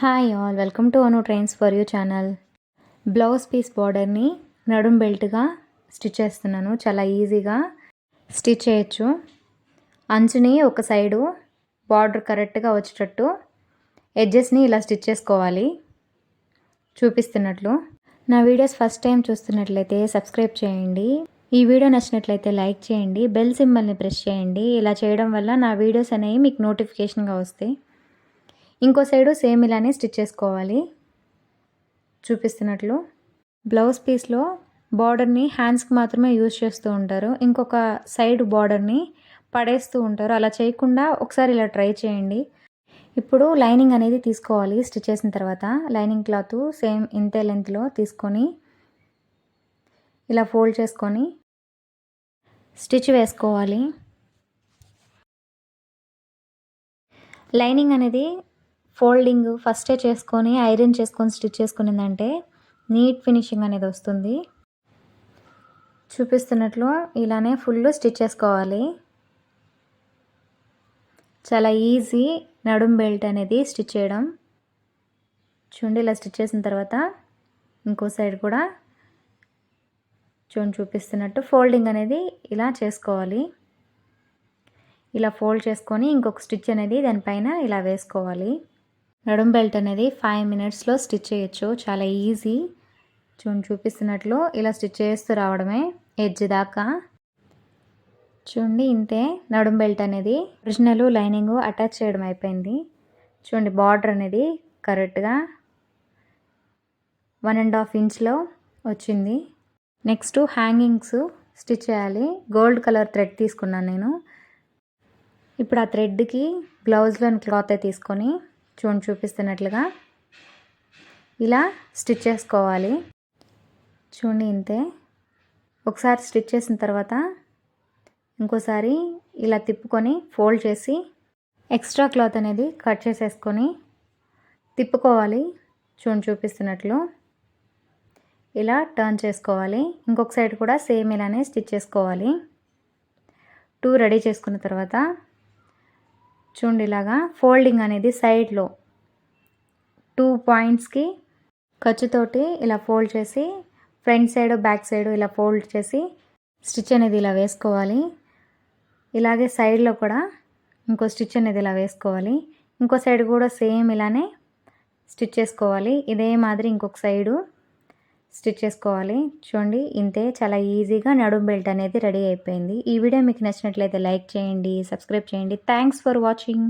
Hi all welcome to Anu trains for you channel blouse piece బార్డర్ని నడుం బెల్ట్గా stitch చేస్తున్నాను. చాలా ఈజీగా స్టిచ్ చేయొచ్చు. అంచుని ఒక సైడు బార్డర్ కరెక్ట్గా వచ్చేటట్టు ఎడ్జెస్ని ఇలా స్టిచ్ చేసుకోవాలి. చూపిస్తున్నట్లు. నా వీడియోస్ ఫస్ట్ టైం చూస్తున్నట్లయితే సబ్స్క్రైబ్ చేయండి. ఈ వీడియో నచ్చినట్లయితే లైక్ చేయండి. బెల్ సింబల్ని ప్రెస్ చేయండి. ఇలా చేయడం వల్ల నా వీడియోస్ అనేవి మీకు నోటిఫికేషన్గా వస్తాయి. ఇంకో సైడు సేమ్ ఇలానే స్టిచ్ చేసుకోవాలి. చూపిస్తున్నట్లు. బ్లౌజ్ పీస్లో బార్డర్ని హ్యాండ్స్కి మాత్రమే యూజ్ చేస్తూ ఉంటారు. ఇంకొక సైడ్ బార్డర్ని పడేస్తూ ఉంటారు. అలా చేయకుండా ఒకసారి ఇలా ట్రై చేయండి. ఇప్పుడు లైనింగ్ అనేది తీసుకోవాలి స్టిచ్ చేసిన తర్వాత. లైనింగ్ క్లాత్ సేమ్ ఇంతే లెంత్లో తీసుకొని ఇలా ఫోల్డ్ చేసుకొని స్టిచ్ వేసుకోవాలి. లైనింగ్ అనేది ఫోల్డింగ్ ఫస్టే చేసుకొని ఐరన్ చేసుకొని స్టిచ్ చేసుకునిందంటే నీట్ ఫినిషింగ్ అనేది వస్తుంది. చూపిస్తున్నట్లు ఇలానే ఫుల్ స్టిచ్ చేసుకోవాలి. చాలా ఈజీ నడుం బెల్ట్ అనేది స్టిచ్ చేయడం. చూడండి ఇలా స్టిచ్ చేసిన తర్వాత ఇంకో సైడ్ కూడా చూడండి చూపిస్తున్నట్టు ఫోల్డింగ్ అనేది ఇలా చేసుకోవాలి. ఇలా ఫోల్డ్ చేసుకొని ఇంకొక స్టిచ్ అనేది దానిపైన ఇలా వేసుకోవాలి. నడుం బెల్ట్ అనేది ఫైవ్ మినిట్స్లో స్టిచ్ చేయొచ్చు. చాలా ఈజీ. చూడండి చూపిస్తున్నట్లు ఇలా స్టిచ్ చేస్తూ రావడమే ఎడ్జ్ దాకా. చూడండి ఇంతే నడుం బెల్ట్ అనేది ఒరిజినల్ లైనింగ్ అటాచ్ చేయడం అయిపోయింది. చూడండి బార్డర్ అనేది కరెక్ట్గా వన్ అండ్ హాఫ్ ఇంచ్లో వచ్చింది. నెక్స్ట్ హ్యాంగింగ్స్ స్టిచ్ చేయాలి. గోల్డ్ కలర్ థ్రెడ్ తీసుకున్నాను నేను. ఇప్పుడు ఆ థ్రెడ్కి బ్లౌజ్లోని క్లాత్ తీసుకొని చూడండి చూపిస్తున్నట్లుగా. ఇలా స్టిచ్ చేసుకోవాలి. చూడండి ఇంతే. ఒకసారి స్టిచ్ చేసిన తర్వాత ఇంకోసారి ఇలా తిప్పుకొని ఫోల్డ్ చేసి ఎక్స్ట్రా క్లాత్ అనేది కట్ చేసేసుకొని తిప్పుకోవాలి. చూడండి చూపిస్తున్నట్లు. ఇలా టర్న్ చేసుకోవాలి. ఇంకొక సైడ్ కూడా సేమ్ ఇలానే స్టిచ్ చేసుకోవాలి. టూ రెడీ చేసుకున్న తర్వాత చూడండి ఇలాగా. ఫోల్డింగ్ అనేది సైడ్లో టూ పాయింట్స్కి ఖర్చుతోటి ఇలా ఫోల్డ్ చేసి ఫ్రంట్ సైడ్ బ్యాక్ సైడ్ ఇలా ఫోల్డ్ చేసి స్టిచ్ అనేది ఇలా వేసుకోవాలి. ఇలాగే సైడ్లో కూడా ఇంకో స్టిచ్ అనేది ఇలా వేసుకోవాలి. ఇంకో సైడ్ కూడా సేమ్ ఇలానే స్టిచ్ చేసుకోవాలి. ఇదే మాదిరి ఇంకొక సైడు స్టిచ్ చేసుకోవాలి. చూడండి ఇంతే చాలా ఈజీగా నడుం బెల్ట్ అనేది రెడీ అయిపోయింది. ఈ వీడియో మీకు నచ్చినట్లయితే లైక్ చేయండి సబ్స్క్రైబ్ చేయండి. Thanks for watching.